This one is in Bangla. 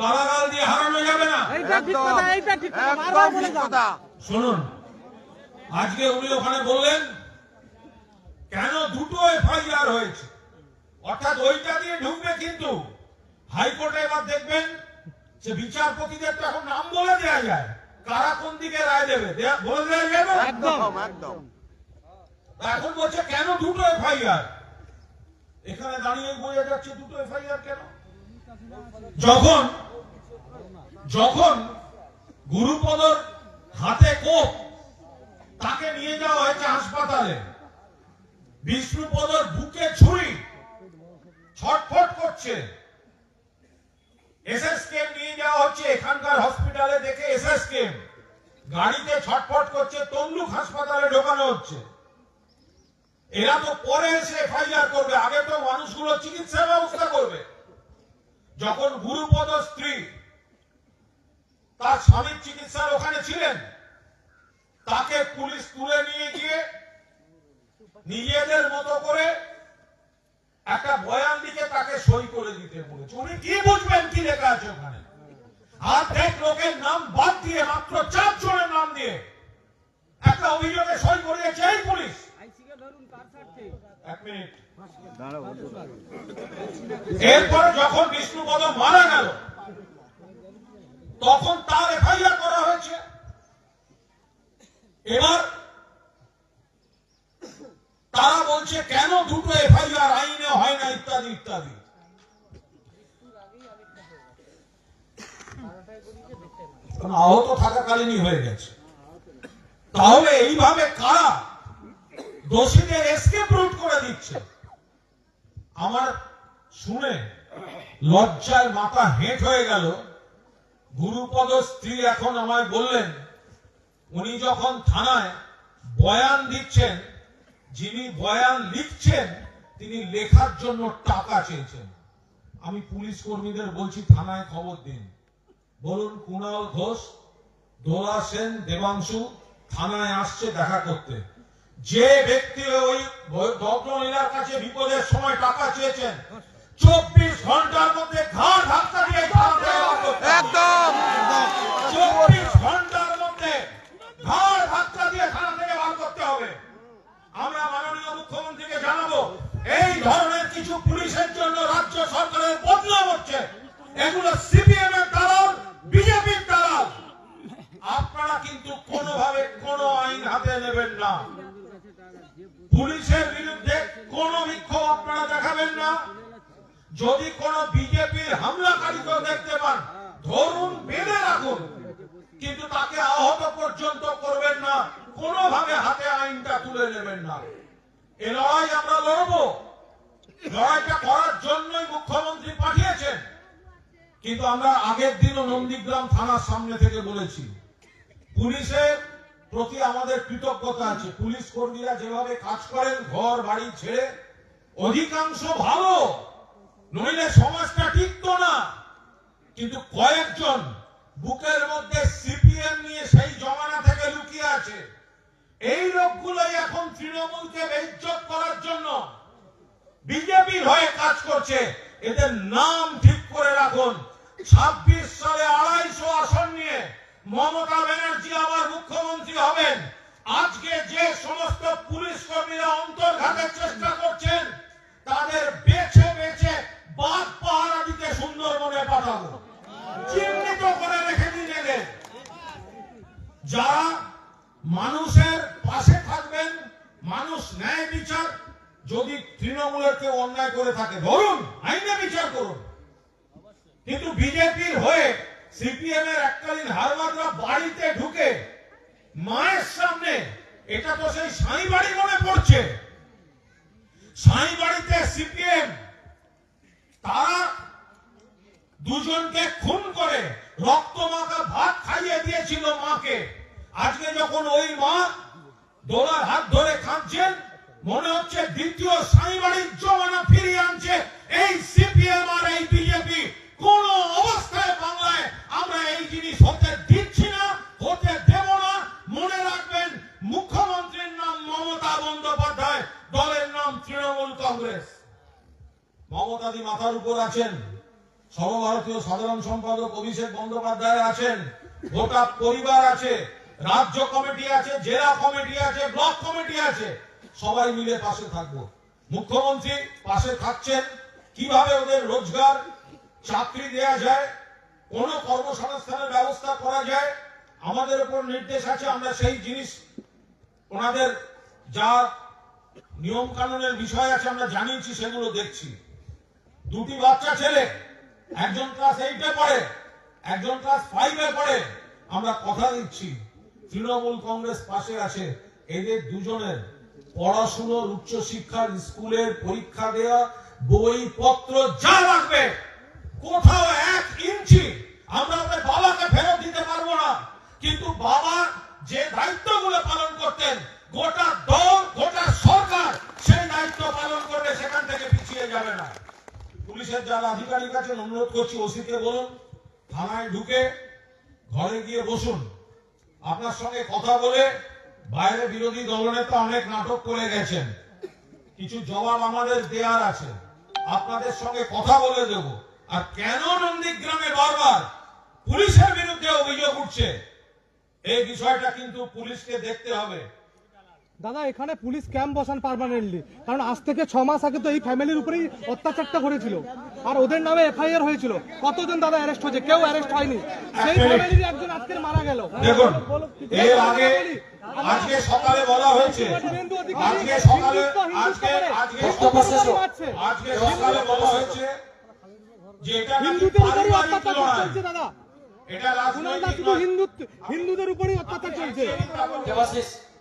গালাগাল দিয়ে হারানো যাবে না। শুনুন আজকে উনি ওখানে বললেন কেন দুটো এফআইআর হয়েছে? অর্থাৎ ওইটা দিয়ে ঢুকবে কিন্তু। হাইকোর্টে এবার দেখবেন যে বিচারপতিদের তো এখন নাম বলে দেওয়া যায়। কারা কোন দিকে রায় দেবে? বলে দেওয়া যাবে একদম। একদম এখন বলছে কেন দুটো এফআইআর এখানে দাঁড়িয়ে বোঝা যাচ্ছে দুটো এফআইআর কেন? যখন যখন গুরুপদর হাতে কোপ, তাকে নিয়ে যাওয়া হয়েছে হাসপাতালে। বিষ্ণুপদর বুকে ছুরি ছটফট করছে। নিয়ে যাওয়া হচ্ছে এখানকার হসপিটালে দেখে গাড়িতে ছটফট করছে, তমলুক হাসপাতালে ঢোকানো হচ্ছে। এরা তো পরে এসে এফআইআর করবে, আগে তো মানুষগুলো চিকিৎসার ব্যবস্থা করবে। যখন গুরুপদ স্ত্রী তার স্বামীর চিকিৎসার ওখানে ছিলেন। তাকে পুলিশ তুলে নিয়ে গিয়ে নিজেদের মতো করে একটা বয়ান দিকে তাকে সই করে দিতে বলেছে। উনি কি বুঝবেন কি লেখা আছে ওখানে? অর্ধেক লোকের নাম বাদ দিয়ে মাত্র চার জনের নাম দিয়ে একটা অভিযোগে সই করিয়েছে এই পুলিশ। এরপরে যখন বিষ্ণুপদ মারা গেল তখন তার এফআইআর করা হয়েছে। এবার তারা বলছে, কেন দুটো এফআইআর আইনে হয় না, ইত্যাদি ইত্যাদি। আহত থাকাকালীনই হয়ে গেছে। তাহলে এইভাবে কারা দোষীদের এসকেপ রুট করে দিচ্ছে? আমার শুনে লজ্জায় মাথা হেঁট হয়ে গেল। গুরুপদ স্ত্রী এখন আমায় বললেন, উনি যখন থানায় বয়ান দিচ্ছেন, যিনি বয়ান লিখছেন, তিনি লেখার জন্য টাকা চেয়েছেন। আমি পুলিশ কর্মীদের বলছি, থানায় খবর দিন। বলুন, কুণাল ঘোষ, দোলা সেন, দেবাংশু থানায় আসছে দেখা করতে। যে ব্যক্তি ওই ভদ্রমহিলার কাছে বিপদের সময় টাকা চেয়েছেন চব্বিশ ঘণ্টার মধ্যে ঘাট ধাক্কা দিয়ে। একদম। চব্বিশ ঘণ্টার মধ্যে ঘাড় ধাক্কা দিয়ে থানা থেকে বার করতে হবে। আমরা মাননীয় মুখ্যমন্ত্রীকে জানাব এই ধরনের কিছু পুলিশের জন্য রাজ্য সরকারের বদনাম হচ্ছে। এগুলো সিপিএম এর দালাল বিজেপির দালাল। আপনারা কিন্তু কোনোভাবে কোনো আইন হাতে নেবেন না। পুলিশের বিরুদ্ধে কোনো বিক্ষোভ আপনারা দেখাবেন না। যদি কোন বিজেপির হামলাকারীকেও দেখতে পান, ধরুন বেঁধে রাখুন। কিন্তু তাকে আহত পর্যন্ত করবেন না, কোনোভাবে হাতে আইনটা তুলে নেবেন না। এ লড়াই আমরা লড়বো। লড়াইটা করার জন্যই মুখ্যমন্ত্রী পাঠিয়েছেন। কিন্তু আমরা আগের দিনও নন্দীগ্রাম থানার সামনে থেকে বলেছি, পুলিশের প্রতি আমাদের কৃতজ্ঞতা আছে। পুলিশ কর্মীরা যেভাবে কাজ করেন, ঘর, বাড়ি ছেড়ে, অধিকাংশ ভালো। নইলে সমাজটা টিকতো না। কিন্তু কয়েকজন বুকের মধ্যে সিপিএম নিয়ে সেই জমানা থেকে লুকিয়ে আছে। এই লোকগুলোই এখন তৃণমূলকে বেইজ্জত করার জন্য বিজেপির হয়ে কাজ করছে। এদের নাম ঠিক করে রাখুন। ছাব্বিশ সালে আড়াইশো আসন নিয়ে মমতা ব্যানার্জি আবার মুখ্যমন্ত্রী হবেন। আজকে যে সমস্ত পুলিশ কর্মীরা অন্তর্ঘাতের চেষ্টা করছেন, তাদের চিহ্নিত করে রেখে দিন যারা মানুষের পাশে থাকবেন, মানুষ ন্যায় বিচার, যদি তৃণমূলের কেউ অন্যায় করে থাকে, ধরুন, আইনে বিচার করুন। কিন্তু বিজেপির হয়ে সিপিএম এর এককালীন হারমাদরা বাড়িতে ঢুকে, মায়ের সামনে, এটা তো সেই সাই বাড়ি মনে পড়ছে। সাই বাড়িতে সিপিএম তারা দুজনকে খুন করে রক্ত মাখা ভাত খাইয়ে দিয়েছিল মাকে। আজকে যখন ওই মা দোলার হাত ধরে কাঁদছেন, মনে হচ্ছে দ্বিতীয় সাই বাড়ির জমানা ফিরিয়ে আনছে এই সিপিএম আর এই বিজেপি। কোন অবস্থায় বাংলায় আমরা এই জিনিস হতে দিচ্ছি না, হতে দেব না। মনে রাখবেন, মুখ্যমন্ত্রীর নাম মমতা বন্দ্যোপাধ্যায়, দলের নাম তৃণমূল কংগ্রেস। মমতাদি মাথার উপর আছেন। সর্বভারতীয় সাধারণ সম্পাদক অভিষেক বন্দ্যোপাধ্যায় আছেন, গোটা পরিবার আছে, রাজ্য কমিটি আছে, জেলা কমিটি আছে, ব্লক কমিটি আছে, সবাই মিলে পাশে থাকব। মুখ্যমন্ত্রী পাশে থাকছেন, কীভাবে ওদের রোজগার, চাকরি দেয়া যায়, কোন কর্মসংস্থানের ব্যবস্থা করা যায়, আমাদের উপর নির্দেশ আছে, আমরা সেই জিনিস ওনাদের যা নিয়ম কানুনের বিষয় আছে আমরা জানিয়েছি, সেগুলো দেখছি। দুটি বাচ্চা ছেলে একজন ক্লাস এইটে পড়ে, একজন ক্লাস ফাইভে পড়ে, আমরা কথা দিচ্ছি। তৃণমূল কংগ্রেস পাশে আছে, এদের দুজনের পড়াশুনোর উচ্চশিক্ষার স্কুলের পরীক্ষা দেওয়া বইপত্র যা লাগবে, কোথাও এক ইঞ্চি আমরা আমাদের বাবাকে ফেরত দিতে পারব না। কিন্তু বাবা যে দায়িত্বগুলো পালন করতেন, গোটা দল, গোটা সরকার সেই দায়িত্ব পালন করবে সেখান থেকে পিছিয়ে যাবে না। পুলিশের যারা আধিকারিক আছেন, অনুরোধ করছি ওসিকে বলুন, থানায় ঢুকে ঘরে গিয়ে বসুন। আপনার সঙ্গে কথা বলে বাইরে বিরোধী দলনেতা অনেক নাটক করে গেছেন। কিছু জবাব আমাদের দেওয়ার আছে। আপনাদের সঙ্গে কথা বলে দেব। আর কেন নন্দীগ্রামে বারবার পুলিশের বিরুদ্ধে অভিযোগ উঠছে? এই বিষয়টা কিন্তু পুলিশকে দেখতে হবে। দাদা এখানে পুলিশ ক্যাম্প বসান পারমানেন্টলি কারণ আজ থেকে ছ মাস আগে তো এই ফ্যামিলির উপরেই অত্যাচারটা করেছিল আর ওদের নামে এফআইআর হয়েছিল। কতজন দাদা অ্যারেস্ট হয়েছে? কেউ অ্যারেস্ট হয়নি। সেই ফ্যামিলির একজন আজকে মারা গেল। দেখুন এর আগে আজকে সকালে বলা হয়েছে। আজকে সকালে আজকে আজকে সকালে আজকে সকালে বলা হয়েছে যে এটা হিন্দুদের উপরেই অত্যাচার চলছে দাদা। এটা ওনার না রাজনৈতিক শুধু হিন্দু হিন্দুদের উপরেই অত্যাচার চলছে। দেবাশিস